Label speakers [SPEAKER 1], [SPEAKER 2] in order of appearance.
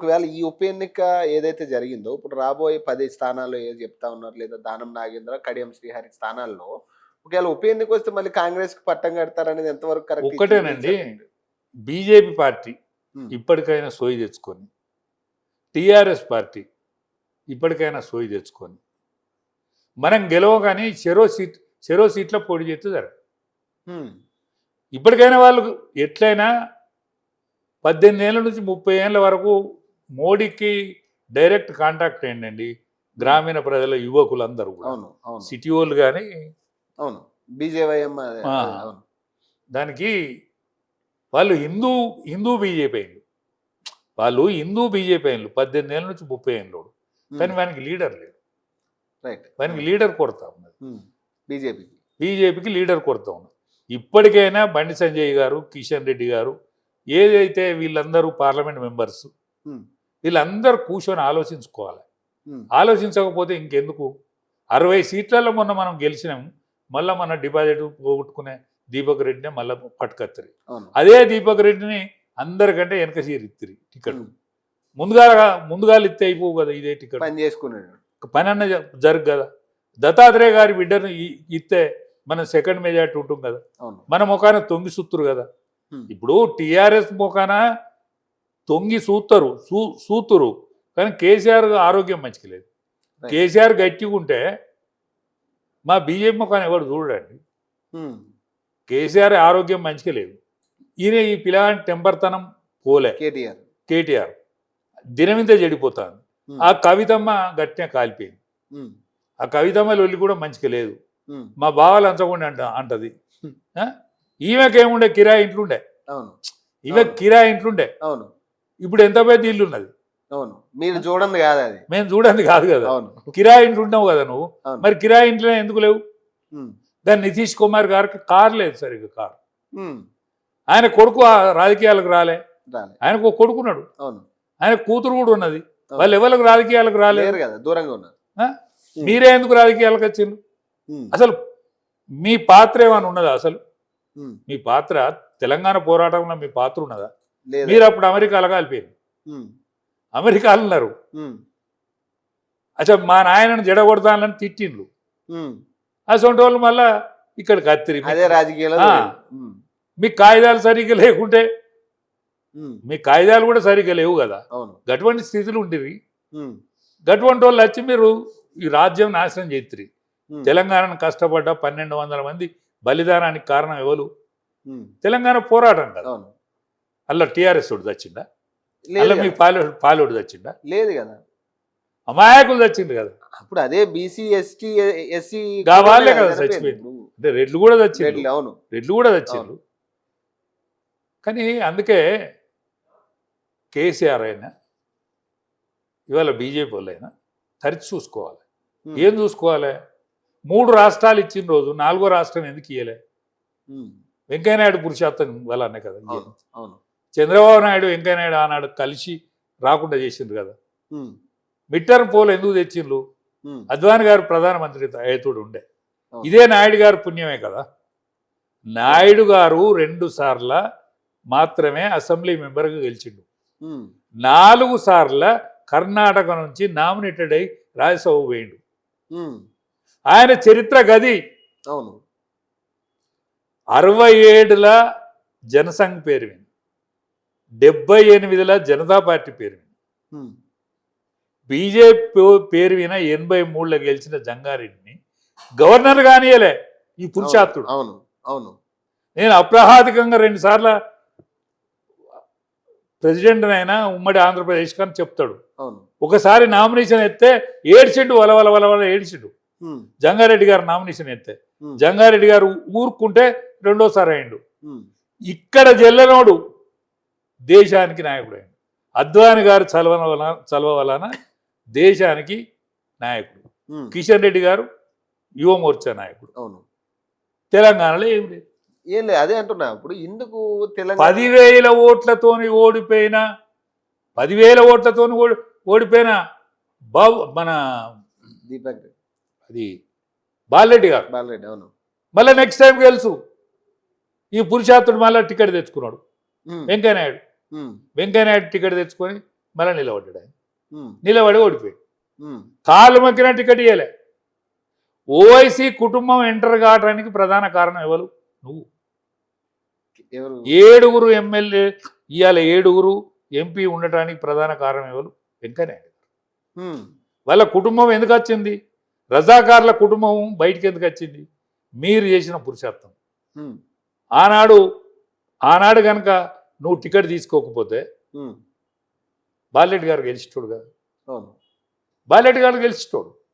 [SPEAKER 1] ఒకవేళ ఈ ఉప ఎన్నిక ఏదైతే జరిగిందో ఇప్పుడు రాబోయే పది స్థానాల్లో ఏది చెప్తా ఉన్నారు లేదా దానం నాగేంద్ర కడియం శ్రీహరి స్థానాల్లో ఒకవేళ ఉప ఎన్నిక వస్తే మళ్ళీ కాంగ్రెస్కి పట్టం కడతారనేది ఎంతవరకు కరెక్ట్
[SPEAKER 2] ఒక్కటేనండి. BJP party. ఇప్పటికైనా సోయి తెచ్చుకొని టీఆర్ఎస్ పార్టీ ఇప్పటికైనా సోయి తెచ్చుకొని మనం గెలవగానే చెరో సీట్ చెరో సీట్లో పోటీ చేస్తే జరగదు
[SPEAKER 1] ఉమ్.
[SPEAKER 2] ఇప్పటికైనా వాళ్ళు ఎట్లయినా పద్దెనిమిది ఏళ్ళ నుంచి ముప్పై ఏళ్ళ వరకు మోడీకి డైరెక్ట్ కాంటాక్ట్ ఏంటండి? గ్రామీణ ప్రజల యువకులందరూ కూడా.
[SPEAKER 1] అవును
[SPEAKER 2] సిటీ వాళ్ళు కానీ
[SPEAKER 1] అవును. బీజేవైఎం అవును.
[SPEAKER 2] దానికి వాళ్ళు హిందూ హిందూ బీజేపీ అయింది. వాళ్ళు హిందూ బీజేపీ అయింది పద్దెనిమిది ఏళ్ళ నుంచి ముప్పై ఏళ్ళు కానీ వానికి లీడర్ లేడు
[SPEAKER 1] రైట్.
[SPEAKER 2] వానికి లీడర్ కొరత ఉన్నది.
[SPEAKER 1] బీజేపీకి.
[SPEAKER 2] బీజేపీకి లీడర్ కొరత ఉన్నది. ఇప్పటికైనా బండి సంజయ్ గారు కిషన్ రెడ్డి గారు ఏదైతే వీళ్ళందరూ పార్లమెంట్ మెంబర్స్. వీళ్ళందరూ కూర్చొని ఆలోచించుకోవాలి. ఆలోచించకపోతే ఇంకెందుకు? అరవై సీట్లలో మొన్న మనం గెలిచినాం. మళ్ళీ మన డిపాజిట్ పోగొట్టుకునే దీపక్ రెడ్డిని మళ్ళీ పట్టుకత్తరి. అదే దీపక్ రెడ్డిని అందరికంటే వెనక సీరిత్తిరి టికెట్. ముందుగా ముందుగా ఇస్తే అయిపోవు కదా ఇదే టికెట్.
[SPEAKER 1] పని చేసుకున్నాడు
[SPEAKER 2] పని అన్న జరుగు కదా. దత్తాత్రేయ గారి బిడ్డను ఇస్తే మనం సెకండ్ మెజార్టీ ఉంటాం కదా. మన ముఖాన తొంగి సూత్తురు కదా. ఇప్పుడు టీఆర్ఎస్ ముఖాన తొంగి సూత్తరు సూ సూతురు. కానీ కేసీఆర్ ఆరోగ్యం మంచిగా లేదు. కేసీఆర్ గట్టిగా ఉంటే మా బీజేపీ ముఖాన్ని ఎవరు చూడండి. కేసీఆర్ ఆరోగ్యం మంచిగా లేదు. ఈయన ఈ పిల్లగాని టెంపర్తనం పోలే.
[SPEAKER 1] కేటీఆర్.
[SPEAKER 2] కేటీఆర్. దినమింతే చెడిపోతాను. ఆ కవితమ్మ గట్టిగా కాలిపోయింది. ఆ కవితమ్మ లొల్లి కూడా మంచిగా లేదు. మా బావలు అంచకుండా అంట అంటది? ఈమెకేముండే? కిరాయి ఇంట్లుండే.
[SPEAKER 1] అవును.
[SPEAKER 2] ఈమె. కిరాయి ఇంట్లుండే.
[SPEAKER 1] అవును.
[SPEAKER 2] ఇప్పుడు ఎంత పెద్ద ఇల్లు ఉన్నది?
[SPEAKER 1] అవును. మీరు చూడండి కాదు అది.
[SPEAKER 2] మేము చూడండి కాదు కదా.
[SPEAKER 1] అవును.
[SPEAKER 2] కిరాయి ఇంట్లో ఉన్నావు కదా నువ్వు. మరి కిరాయి ఇంట్లో ఎందుకు లేవు. దాని నితీష్ కుమార్ గారికి కార్ లేదు సరిగ్గా కార్. ఆయన కొడుకు ఆ రాజకీయాలకు రాలే. ఆయనకు ఒక కొడుకున్నాడు
[SPEAKER 1] అవును.
[SPEAKER 2] ఆయన కూతురు కూడా ఉన్నది. వాళ్ళు ఎవరికి రాజకీయాలకు రాలేదు?
[SPEAKER 1] కదా దూరంగా ఉన్నారు.
[SPEAKER 2] మీరే ఎందుకు రాజకీయాలకు వచ్చిండ్రు?
[SPEAKER 1] ఉమ్.
[SPEAKER 2] అసలు మీ పాత్ర ఏమైనా ఉన్నదా అసలు. మీ పాత్ర తెలంగాణ పోరాటంలో మీ పాత్ర ఉన్నదా? మీరు అప్పుడు అమెరికాలో కలిపోయింది. అమెరికాలో ఉన్నారు. అసలు మా నాయనను జడగొడతానని తిట్టిండ్రు
[SPEAKER 1] ఉమ్.
[SPEAKER 2] అసొంటి వాళ్ళు మళ్ళా ఇక్కడ కత్తిరి.
[SPEAKER 1] అదే రాజకీయాలు
[SPEAKER 2] ఆ. మీ కాగితాలు సరిగ్గా లేకుంటే మీ కాగితాలు కూడా సరిగ్గా లేవు కదా.
[SPEAKER 1] అవును.
[SPEAKER 2] గటువంటి స్థితిలో ఉండేవి.
[SPEAKER 1] ఉమ్.
[SPEAKER 2] గటువంటి వాళ్ళు వచ్చి మీరు ఈ రాజ్యం నాశనం చేతిరి. తెలంగాణను కష్టపడ్డ పన్నెండు వందల మంది బలిదానానికి కారణం ఎవరు. తెలంగాణ పోరాటం కదా. అలా టీఆర్ఎస్ ఒకటి తెచ్చిండా?
[SPEAKER 1] లేదు
[SPEAKER 2] అలా మీ. పాలు పాలోడు తెచ్చిండా?
[SPEAKER 1] లేదు కదా.
[SPEAKER 2] అమాయకులు తెచ్చిండు కదా.
[SPEAKER 1] అప్పుడు అదే బీసీ ఎస్టీ ఎస్సీ
[SPEAKER 2] వాళ్ళే కదా చచ్చిపోయింది. అంటే రెడ్లు కూడా తెచ్చిండు
[SPEAKER 1] అవును.
[SPEAKER 2] రెడ్లు కూడా తెచ్చిండ్రు. కానీ అందుకే కేసీఆర్ అయినా ఇవాళ బీజేపీ వాళ్ళైనా తరిచి చూసుకోవాలి. ఏం చూసుకోవాలి? మూడు రాష్ట్రాలు ఇచ్చిన రోజు నాలుగో రాష్ట్రం ఎందుకు ఇయ్యలే. వెంకయ్యనాయుడు పురుషార్థం వల్లనే కదా.
[SPEAKER 1] అవును.
[SPEAKER 2] చంద్రబాబు నాయుడు వెంకయ్యనాయుడు ఆనాడు కలిసి రాకుండా చేసిండ్రు కదా. మిడ్ టర్మ్ పోల్ ఎందుకు తెచ్చిండ్రు. అద్వాని గారు ప్రధానమంత్రి అయితుడు ఉండే. ఇదే నాయుడు గారు పుణ్యమే కదా నాయుడు గారు రెండు సార్ల మాత్రమే అసెంబ్లీ మెంబర్గా గెలిచిండు. నాలుగు సార్ల కర్ణాటక నుంచి నామినేటెడ్ అయి రాజ్యసభ పోయిండు. ఆయన చరిత్ర గది
[SPEAKER 1] అవును
[SPEAKER 2] అరవై ఏడుల జనసంఘ్ పేరు విని డెబ్బై ఎనిమిదిల జనతా పార్టీ పేరు. బీజేపీ పేరు విన ఎనభై మూడులో గెలిచిన జంగారెడ్డిని గవర్నర్ కానియలే ఈ పురుషాత్తుడు
[SPEAKER 1] అవును అవును
[SPEAKER 2] నేను అప్రహాదికంగా రెండు సార్లు ప్రెసిడెంట్ అయినా ఉమ్మడి ఆంధ్రప్రదేశ్ అని చెప్తాడు ఒకసారి నామినేషన్ ఎత్తే ఏడ్చిండు వల వల వల వల ఏడ్చిండు. జంగారెడ్డి గారు నామినేషన్ ఎత్తే. జంగారెడ్డి గారు ఊరుకుంటే రెండోసారి అయిండు. ఇక్కడ జల్లనోడు దేశానికి నాయకుడు అయిండు అద్వాని గారు చలవన వలన చలవ వలన దేశానికి నాయకుడు. కిషన్ రెడ్డి గారు యువ మోర్చా నాయకుడు.
[SPEAKER 1] అవును.
[SPEAKER 2] తెలంగాణలో ఏం లేదు.
[SPEAKER 1] ఏం లేదు అదే అంటున్నా. ఇప్పుడు ఎందుకు తెలంగాణ
[SPEAKER 2] పదివేల ఓట్లతోని ఓడిపోయిన పదివేల ఓట్లతోని ఓడి ఓడిపోయిన బాబు మన
[SPEAKER 1] దీపక్
[SPEAKER 2] అది బాలరెడ్డి గారు.
[SPEAKER 1] బాలరెడ్డి అవును.
[SPEAKER 2] మళ్ళీ నెక్స్ట్ టైం గెలుసు. ఈ పురుషాత్తుడు మళ్ళీ టికెట్ తెచ్చుకున్నాడు.
[SPEAKER 1] ఉమ్.
[SPEAKER 2] వెంకయ్యనాయుడు
[SPEAKER 1] ఉమ్.
[SPEAKER 2] వెంకయ్యనాయుడు టికెట్ తెచ్చుకొని మళ్ళీ నిలబడ్డాడు ఆయన. నిలబడి ఓడిపోయాడు. కాలు మగ్గిన టికెట్ ఇవ్వలే ఓవైసీ కుటుంబం ఎంటర్ కావడానికి ప్రధాన కారణం ఎవరు? నువ్వు. ఏడుగురు ఎమ్మెల్యే ఇవాళ ఏడుగురు ఎంపీ ఉండటానికి ప్రధాన కారణం ఎవరు? వెంకయ్యనాయుడు వాళ్ళ కుటుంబం ఎందుకు వచ్చింది? రజాకార్ల కుటుంబం బయటికి ఎందుకు వచ్చింది? మీరు చేసిన పురుషార్థం. ఆనాడు ఆనాడు కనుక నువ్వు టికెట్ తీసుకోకపోతే బాలెడ్డి గారు గెలిచిటోడు కదా బాలెడ్డి గారు గెలిచిటోడు.